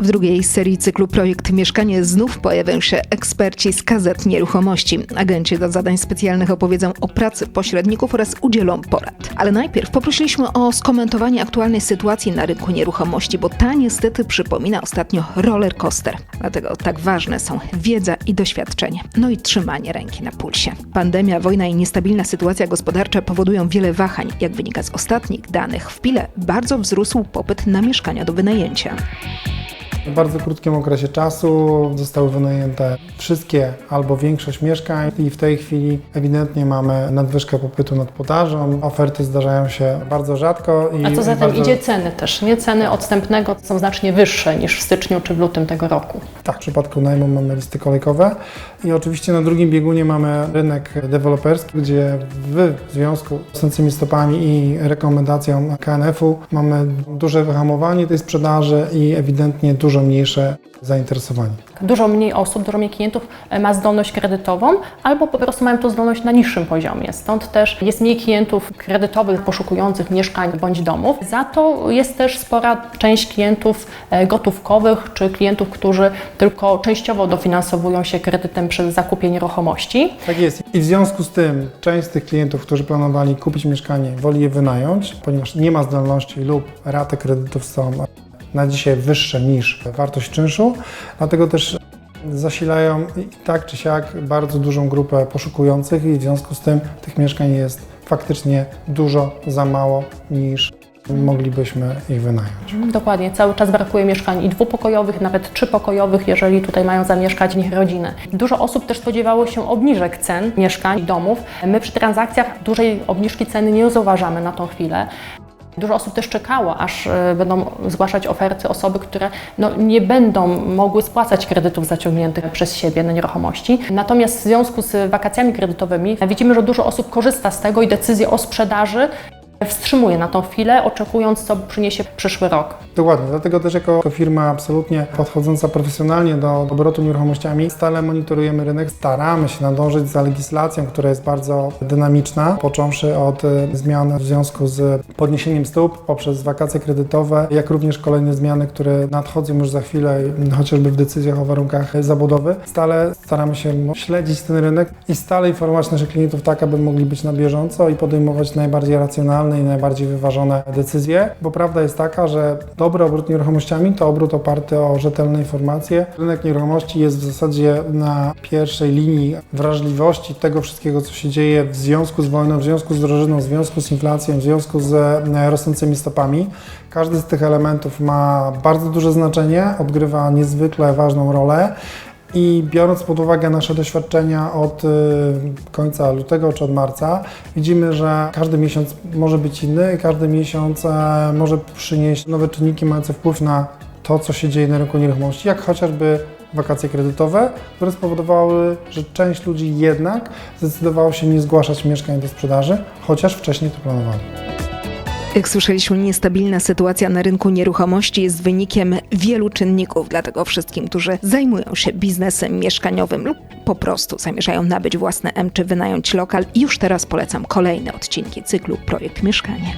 W drugiej serii cyklu Projekt Mieszkanie znów pojawią się eksperci z KZ Nieruchomości. Agenci do zadań specjalnych opowiedzą o pracy pośredników oraz udzielą porad. Ale najpierw poprosiliśmy o skomentowanie aktualnej sytuacji na rynku nieruchomości, bo ta niestety przypomina ostatnio roller coaster. Dlatego tak ważne są wiedza i doświadczenie, no i trzymanie ręki na pulsie. Pandemia, wojna i niestabilna sytuacja gospodarcza powodują wiele wahań. Jak wynika z ostatnich danych, w Pile bardzo wzrósł popyt na mieszkania do wynajęcia. W bardzo krótkim okresie czasu zostały wynajęte wszystkie albo większość mieszkań i w tej chwili ewidentnie mamy nadwyżkę popytu nad podażą. Oferty zdarzają się bardzo rzadko. I A co za tym bardzo... idzie ceny też, nie? Ceny odstępnego są znacznie wyższe niż w styczniu czy w lutym tego roku. Tak, w przypadku najmu mamy listy kolejkowe i oczywiście na drugim biegunie mamy rynek deweloperski, gdzie w związku z rosnącymi stopami i rekomendacją KNF-u mamy duże wyhamowanie tej sprzedaży i ewidentnie dużo mniejsze zainteresowanie. Dużo mniej osób, dużo mniej klientów e, ma zdolność kredytową albo po prostu mają tą zdolność na niższym poziomie. Stąd też jest mniej klientów kredytowych poszukujących mieszkań bądź domów. Za to jest też spora część klientów e, gotówkowych czy klientów, którzy tylko częściowo dofinansowują się kredytem przy zakupie nieruchomości. Tak jest. I w związku z tym część z tych klientów, którzy planowali kupić mieszkanie, woli je wynająć, ponieważ nie ma zdolności lub raty kredytów są na dzisiaj wyższe niż wartość czynszu, dlatego też zasilają i tak czy siak bardzo dużą grupę poszukujących i w związku z tym tych mieszkań jest faktycznie dużo za mało niż moglibyśmy ich wynająć. Dokładnie, cały czas brakuje mieszkań i dwupokojowych, nawet trzypokojowych, jeżeli tutaj mają zamieszkać nich rodziny. Dużo osób też spodziewało się obniżek cen mieszkań i domów. My przy transakcjach dużej obniżki ceny nie zauważamy na tą chwilę. Dużo osób też czekało, aż e, będą zgłaszać oferty osoby, które no, nie będą mogły spłacać kredytów zaciągniętych przez siebie na nieruchomości. Natomiast w związku z wakacjami kredytowymi widzimy, że dużo osób korzysta z tego i decyzję o sprzedaży wstrzymuje na tą chwilę, oczekując, co przyniesie przyszły rok. Dokładnie, dlatego też jako firma absolutnie podchodząca profesjonalnie do obrotu nieruchomościami stale monitorujemy rynek, staramy się nadążyć za legislacją, która jest bardzo dynamiczna, począwszy od y, zmian w związku z podniesieniem stóp poprzez wakacje kredytowe, jak również kolejne zmiany, które nadchodzą już za chwilę, y, chociażby w decyzjach o warunkach zabudowy. Stale staramy się śledzić ten rynek i stale informować naszych klientów tak, aby mogli być na bieżąco i podejmować najbardziej racjonalne i najbardziej wyważone decyzje, bo prawda jest taka, że dobry obrót nieruchomościami to obrót oparty o rzetelne informacje. Rynek nieruchomości jest w zasadzie na pierwszej linii wrażliwości tego wszystkiego, co się dzieje w związku z wojną, w związku z drożyzną, w związku z inflacją, w związku z e, rosnącymi stopami. Każdy z tych elementów ma bardzo duże znaczenie, odgrywa niezwykle ważną rolę. I biorąc pod uwagę nasze doświadczenia od y, końca lutego czy od marca, widzimy, że każdy miesiąc może być inny każdy miesiąc e, może przynieść nowe czynniki mające wpływ na to, co się dzieje na rynku nieruchomości, jak chociażby wakacje kredytowe, które spowodowały, że część ludzi jednak zdecydowało się nie zgłaszać mieszkań do sprzedaży, chociaż wcześniej to planowali. Jak słyszeliśmy, niestabilna sytuacja na rynku nieruchomości jest wynikiem wielu czynników, dlatego wszystkim, którzy zajmują się biznesem mieszkaniowym lub po prostu zamierzają nabyć własne M czy wynająć lokal, już teraz polecam kolejne odcinki cyklu Projekt Mieszkanie.